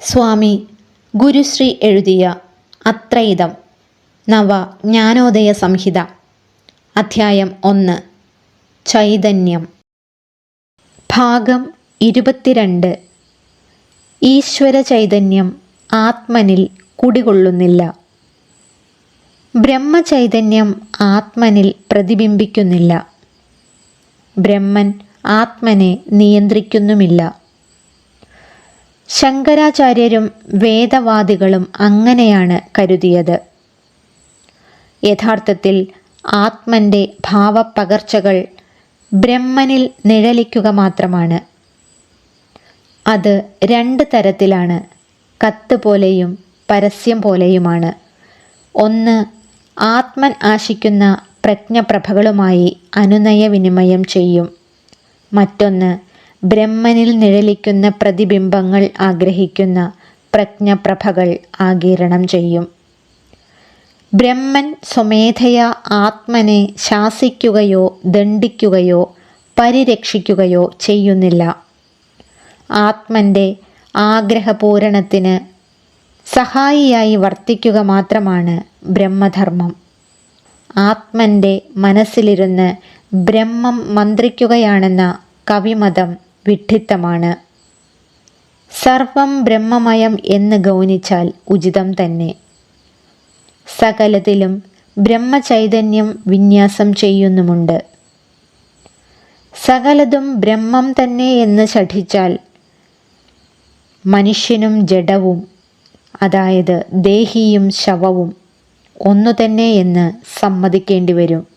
സ്വാമി ഗുരുശ്രീ എഴുതിയ അത്രയിതം നവ ജ്ഞാനോദയ സംഹിത. അധ്യായം ഒന്ന്. ചൈതന്യം. ഭാഗം ഇരുപത്തിരണ്ട്. ഈശ്വര ചൈതന്യം ആത്മനിൽ കുടികൊള്ളുന്നില്ല. ബ്രഹ്മചൈതന്യം ആത്മനിൽ പ്രതിബിംബിക്കുന്നില്ല. ബ്രഹ്മൻ ആത്മനെ നിയന്ത്രിക്കുന്നുമില്ല. ശങ്കരാചാര്യരും വേദവാദികളും അങ്ങനെയാണ് കരുതിയത്. യഥാർത്ഥത്തിൽ ആത്മന്റെ ഭാവപ്പകർച്ചകൾ ബ്രഹ്മനിൽ നിഴലിക്കുക മാത്രമാണ്. അത് രണ്ട് തരത്തിലാണ്. കത്ത് പോലെയും പരസ്യം പോലെയുമാണ്. ഒന്ന് ആത്മൻ ആശിക്കുന്ന പ്രജ്ഞപ്രഭകളുമായി അനുനയ വിനിമയം ചെയ്യും. മറ്റൊന്ന് ബ്രഹ്മനിൽ നിഴലിക്കുന്ന പ്രതിബിംബങ്ങൾ ആഗ്രഹിക്കുന്ന പ്രജ്ഞപ്രഭകൾ ആകിരണം ചെയ്യും. ബ്രഹ്മൻ സ്വമേധയാ ആത്മനെ ശാസിക്കുകയോ ദണ്ഡിക്കുകയോ പരിരക്ഷിക്കുകയോ ചെയ്യുന്നില്ല. ആത്മന്റെ ആഗ്രഹപൂരണത്തിന് സഹായിയായി വർത്തിക്കുക മാത്രമാണ് ബ്രഹ്മധർമ്മം. ആത്മന്റെ മനസ്സിലിരുന്ന് ബ്രഹ്മം മന്ത്രിക്കുകയാണെന്ന കവിമതം വിഡ്ഢിത്തമാണ്. സർവം ബ്രഹ്മമയം എന്ന് ഗൗനിച്ചാൽ ഉചിതം തന്നെ. സകലത്തിലും ബ്രഹ്മചൈതന്യം വിന്യാസം ചെയ്യുന്നുമുണ്ട്. സകലതും ബ്രഹ്മം തന്നെ എന്ന് ശഠിച്ചാൽ മനുഷ്യനും ജഡവും അതായത് ദേഹിയും ശവവും ഒന്നു തന്നെ എന്ന് സമ്മതിക്കേണ്ടി വരും